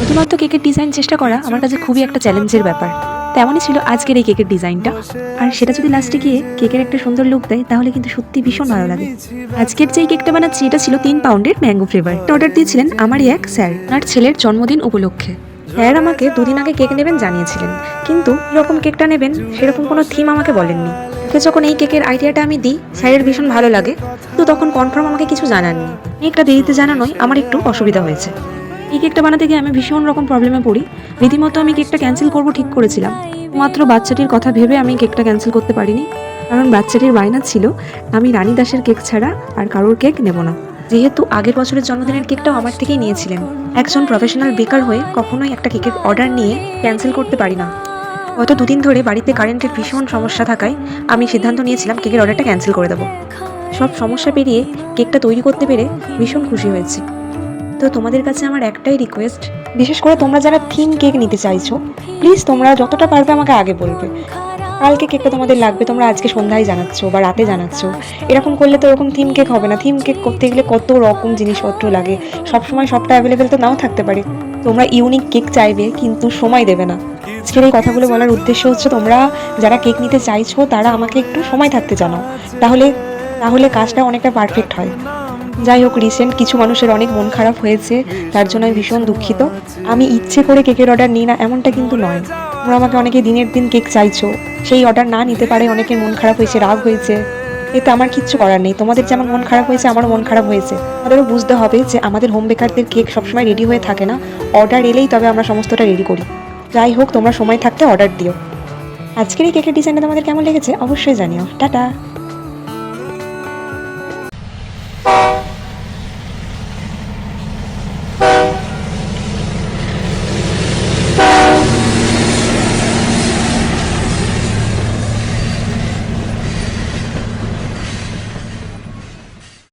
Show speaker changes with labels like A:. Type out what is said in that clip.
A: নতুনত্ব কেকের ডিজাইন চেষ্টা করা আমার কাছে খুবই একটা চ্যালেঞ্জের ব্যাপার। তেমনই ছিল আজকের এই কেকের ডিজাইনটা আর সেটা যদি লাস্টে গিয়ে কেকের একটা সুন্দর লুক দেয়, তাহলে কিন্তু সত্যি ভীষণ ভালো লাগে। আজকের যেই কেকটা বানাচ্ছি, এটা ছিল তিন পাউন্ডের ম্যাঙ্গো ফ্লেভার অর্ডার দিয়েছিলেন আমারই এক স্যার। আর ছেলের জন্মদিন উপলক্ষে। স্যার আমাকে দুদিন আগে কেক নেবেন জানিয়েছিলেন। কিন্তু এরকম কেকটা নেবেন, সেরকম কোনো থিম আমাকে বলেননি। ওকে যখন এই কেকের আইডিয়াটা আমি দিই, স্যারের ভীষণ ভালো লাগে। তো তখন কনফার্ম আমাকে কিছু জানাননি। কেকটা দেরিতে জানানোই আমার একটু অসুবিধা হয়েছে। এই কেকটা বানাতে গিয়ে আমি ভীষণ রকম প্রবলেমে পড়ি। রীতিমতো আমি কেকটা ক্যান্সেল করব ঠিক করেছিলাম। মাত্র বাচ্চাটির কথা ভেবে আমি কেকটা ক্যান্সেল করতে পারিনি। কারণ বাচ্চাটির বায়না ছিল, আমি রানী দাসের কেক ছাড়া আর কারোর কেক নেব না। যেহেতু আগের বছরের জন্মদিনের কেকটাও আমার থেকেই নিয়েছিলেন। একজন প্রফেশনাল বেকার হয়ে কখনোই একটা কেকের অর্ডার নিয়ে ক্যান্সেল করতে পারি না। গত দুদিন ধরে বাড়িতে কারেন্টের ভীষণ সমস্যা থাকায় আমি সিদ্ধান্ত নিয়েছিলাম কেকের অর্ডারটা ক্যান্সেল করে দেবো। সব সমস্যা পেরিয়ে কেকটা তৈরি করতে পেরে ভীষণ খুশি হয়েছি। তো তোমাদের কাছে আমার একটাই রিকোয়েস্ট বিশেষ করে তোমরা যারা থিম কেক নিতে চাইছো প্লিজ তোমরা যতটা পারবে আমাকে আগে বলবে। কালকে কেকটা তোমাদের লাগবে, তোমরা আজকে সন্ধ্যায় জানাচ্ছ বা রাতে জানাচ্ছ। এরকম করলে তো ওরকম থিম কেক হবে না। থিম কেক করতে গেলে কত রকম জিনিসপত্র লাগে। সবসময় সবটা অ্যাভেলেবেল তো নাও থাকতে পারে। তোমরা ইউনিক কেক চাইবে, কিন্তু সময় দেবে না। আজকের এই কথাগুলো বলার উদ্দেশ্য হচ্ছে তোমরা যারা কেক নিতে চাইছো, তারা আমাকে একটু সময় থাকতে জানাও। তাহলে তাহলে কাজটা অনেকটা পারফেক্ট হয়। যাই হোক রিসেন্ট কিছু মানুষের অনেক মন খারাপ হয়েছে, তার জন্য আমি ভীষণ দুঃখিত। আমি ইচ্ছে করে কেকের অর্ডার নিই না, এমনটা কিন্তু নয়। তোমরা আমাকে অনেকে দিনের দিন কেক চাইছো। সেই অর্ডার না নিতে পারে অনেকের মন খারাপ হয়েছে, রাগ হয়েছে। এতে আমার কিচ্ছু করার নেই। তোমাদের যেমন মন খারাপ হয়েছে, আমারও মন খারাপ হয়েছে। তাদেরও বুঝতে হবে যে আমাদের হোম বেকারদের কেক সবসময় রেডি হয়ে থাকে না। অর্ডার এলেই তবে আমরা সমস্তটা রেডি করি। যাই হোক, তোমরা সময় থাকতে অর্ডার দিও। আজকের এই কেকের ডিজাইনটা তোমাদের কেমন লেগেছে? অবশ্যই জানিও। টাটা!